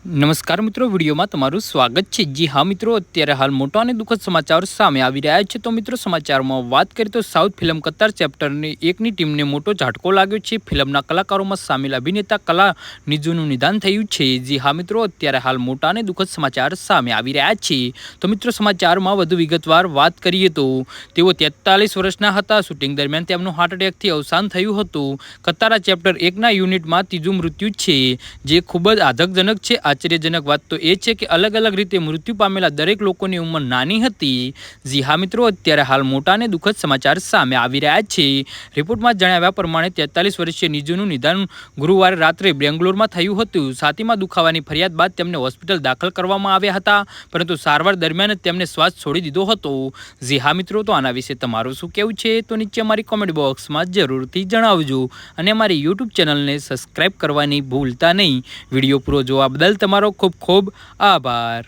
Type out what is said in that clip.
નમસ્કાર મિત્રો, વિડીયોમાં તમારું સ્વાગત છે. જી હા મિત્રો, અત્યારે હાલ મોટા અને દુઃખદ સમાચાર સામે આવી રહ્યા છે. તો મિત્રો, સમાચારમાં વાત કરીએ તો સાઉથ ફિલ્મ કતાર ચેપ્ટરની એકની ટીમને મોટો ઝાટકો લાગ્યો છે. ફિલ્મના કલાકારોમાં સામેલ અભિનેતા કલા નિજુનું નિદાન થયું છે. જી હા મિત્રો, અત્યારે હાલ મોટા અને દુઃખદ સમાચાર સામે આવી રહ્યા છે. તો મિત્રો, સમાચારમાં વધુ વિગતવાર વાત કરીએ તો, તેઓ તેતાલીસ વર્ષના હતા. શૂટિંગ દરમિયાન તેમનું હાર્ટ એટેકથી અવસાન થયું હતું. કતારા ચેપ્ટર એકના યુનિટમાં ત્રીજું મૃત્યુ છે, જે ખૂબ જ આધકજનક છે. આશ્ચર્યજનક વાત તો એ છે કે અલગ અલગ રીતે મૃત્યુ પામેલા દરેક લોકોની ઉંમર નાની હતી. જી હા મિત્રો, અત્યારે હાલ મોટા અને દુઃખદ સમાચાર સામે આવી રહ્યા છે. રિપોર્ટમાં જણાવ્યા પ્રમાણે તેતાલીસ વર્ષીય નિજુનું નિદાન ગુરુવારે રાત્રે બેંગ્લોરમાં થયું હતું. છાતીમાં દુખાવાની ફરિયાદ બાદ તેમને હોસ્પિટલ દાખલ કરવામાં આવ્યા હતા, પરંતુ સારવાર દરમિયાન તેમને શ્વાસ છોડી દીધો હતો. જી હા મિત્રો, તો આના વિશે તમારું શું કહેવું છે? તો નીચે અમારી કોમેન્ટ બોક્સમાં જરૂરથી જણાવજો અને અમારી યુટ્યુબ ચેનલને સબસ્ક્રાઈબ કરવાની ભૂલતા નહીં. વીડિયો પૂરો જોવા બદલ તમારો ખૂબ ખૂબ આભાર.